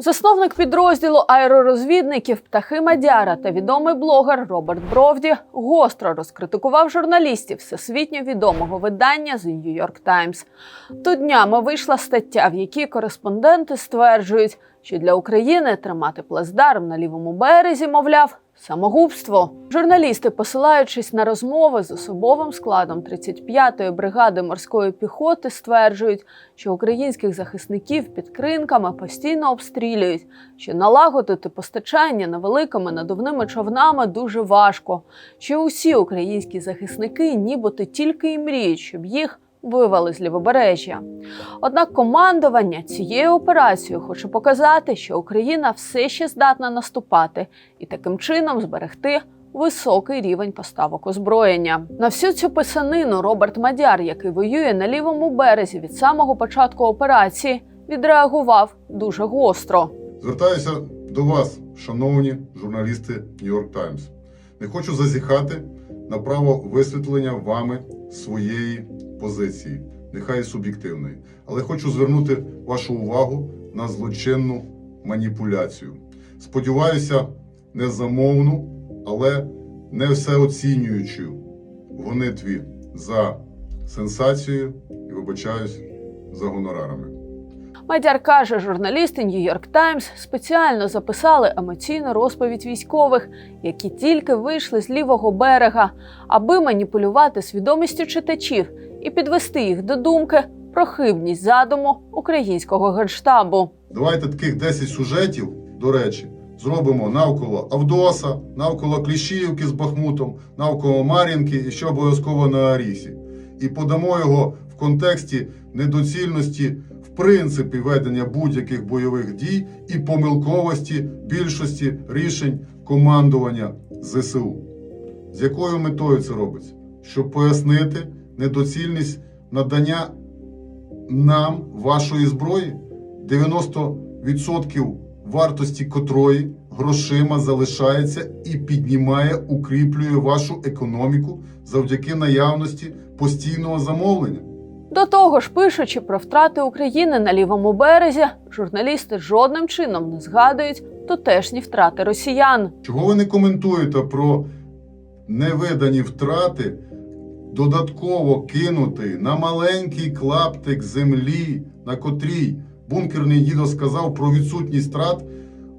Засновник підрозділу аеророзвідників Птахи Мадяра та відомий блогер Роберт Бровді гостро розкритикував журналістів всесвітньо відомого видання The New York Times. То днями вийшла стаття, в якій кореспонденти стверджують, що для України тримати плацдарм на лівому березі, мовляв, самогубство. Журналісти, посилаючись на розмови з особовим складом 35-ї бригади морської піхоти, стверджують, що українських захисників під кринками постійно обстрілюють, що налагодити постачання невеликими надувними човнами дуже важко, що усі українські захисники нібито тільки й мріють, щоб їх вивели з лівобережжя. Однак командування цією операцією хоче показати, що Україна все ще здатна наступати і таким чином зберегти високий рівень поставок озброєння. На всю цю писанину Роберт Мадяр, який воює на лівому березі від самого початку операції, відреагував дуже гостро. Звертаюся до вас, шановні журналісти York Times. Не хочу зазіхати на право висвітлення вами своєї позиції, нехай і суб'єктивної, але хочу звернути вашу увагу на злочинну маніпуляцію. Сподіваюся, не замовну, але не всеоцінюючу гонитві за сенсацією і вибачаюсь за гонорарами. Мадяр каже, журналісти York Times спеціально записали емоційну розповідь військових, які тільки вийшли з лівого берега, аби маніпулювати свідомістю читачів і підвести їх до думки про хибність задуму українського генштабу. Давайте таких 10 сюжетів, до речі, зробимо навколо Авдоса, навколо Кліщіївки з Бахмутом, навколо Мар'їнки і ще обов'язково на Арісі. І подамо його в контексті недоцільності, в принципі, ведення будь-яких бойових дій і помилковості більшості рішень командування ЗСУ. З якою метою це робиться? Щоб пояснити недоцільність надання нам вашої зброї, 90% вартості котрої грошима залишається і піднімає, укріплює вашу економіку завдяки наявності постійного замовлення. До того ж, пишучи про втрати України на лівому березі, журналісти жодним чином не згадують тутешні втрати росіян. Чого ви не коментуєте про невидані втрати, додатково кинутий на маленький клаптик землі, на котрій бункерний дідо сказав про відсутність втрат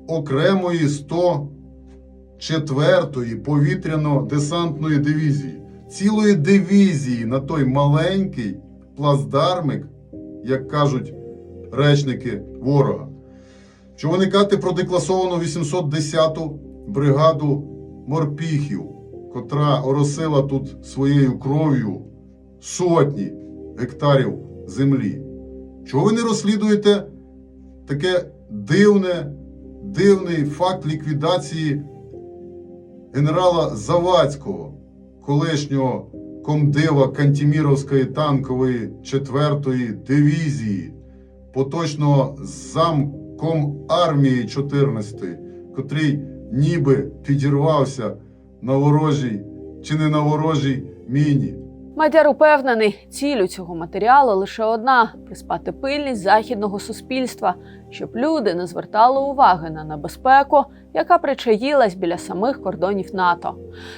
окремої 104-ї повітряно-десантної дивізії, цілої дивізії на той маленький плацдармик, як кажуть речники ворога. Що виникати про декласовану 810-ту бригаду морпіхів, котра оросила тут своєю кров'ю сотні гектарів землі. Чого ви не розслідуєте таке дивне, дивний факт ліквідації генерала Завадського, колишнього комдива Кантіміровської танкової 4-ї дивізії, поточного замком армії 14-ї, котрий ніби підірвався на ворожій чи не на ворожій міні. Мадяр упевнений, ціль у цього матеріалу лише одна приспати пильність західного суспільства, щоб люди не звертали уваги на небезпеку, яка причаїлась біля самих кордонів НАТО.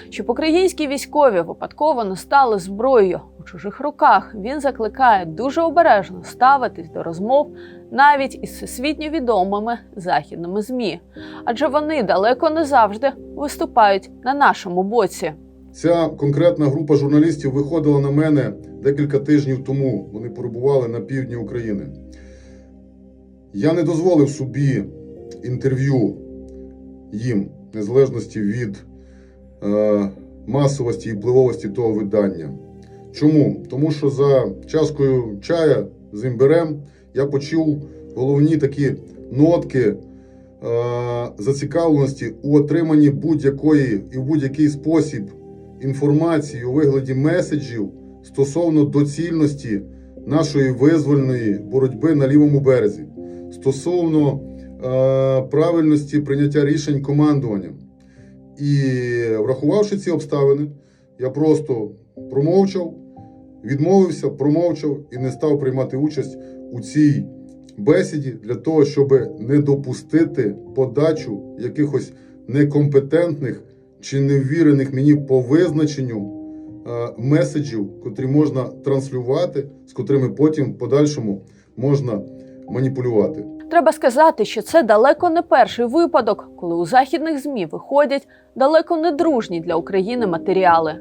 Щоб українські військові випадково не стали зброєю у чужих руках. Він закликає дуже обережно ставитись до розмов навіть із всесвітньо відомими західними змі, адже вони далеко не завжди виступають на нашому боці. Ця конкретна група журналістів виходила на мене декілька тижнів тому. Вони перебували на півдні України. Я не дозволив собі інтерв'ю їм, незалежності від е, масовості і впливовості того видання. Чому? Тому що за чашкою чая з імбирем я почув головні такі нотки е, зацікавленості у отриманні будь-якої і в будь-який спосіб інформації у вигляді меседжів стосовно доцільності нашої визвольної боротьби на лівому березі, стосовно е, правильності прийняття рішень командуванням. І врахувавши ці обставини, я просто промовчав, відмовився, промовчав і не став приймати участь у цій бесіді для того, щоб не допустити подачу якихось некомпетентних чи невірених мені по визначенню е, меседжів, котрі можна транслювати, з котрими потім в подальшому можна маніпулювати. Треба сказати, що це далеко не перший випадок, коли у західних змі виходять далеко не дружні для України матеріали.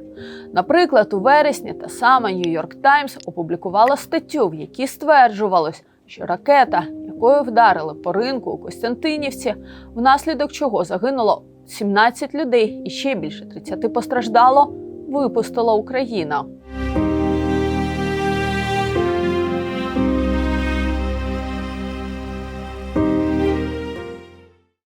Наприклад, у вересні та сама Нью-Йорк Таймс опублікувала статтю, в якій стверджувалось, що ракета, якою вдарили по ринку у Костянтинівці, внаслідок чого загинуло 17 людей і ще більше 30 постраждало, випустила Україна.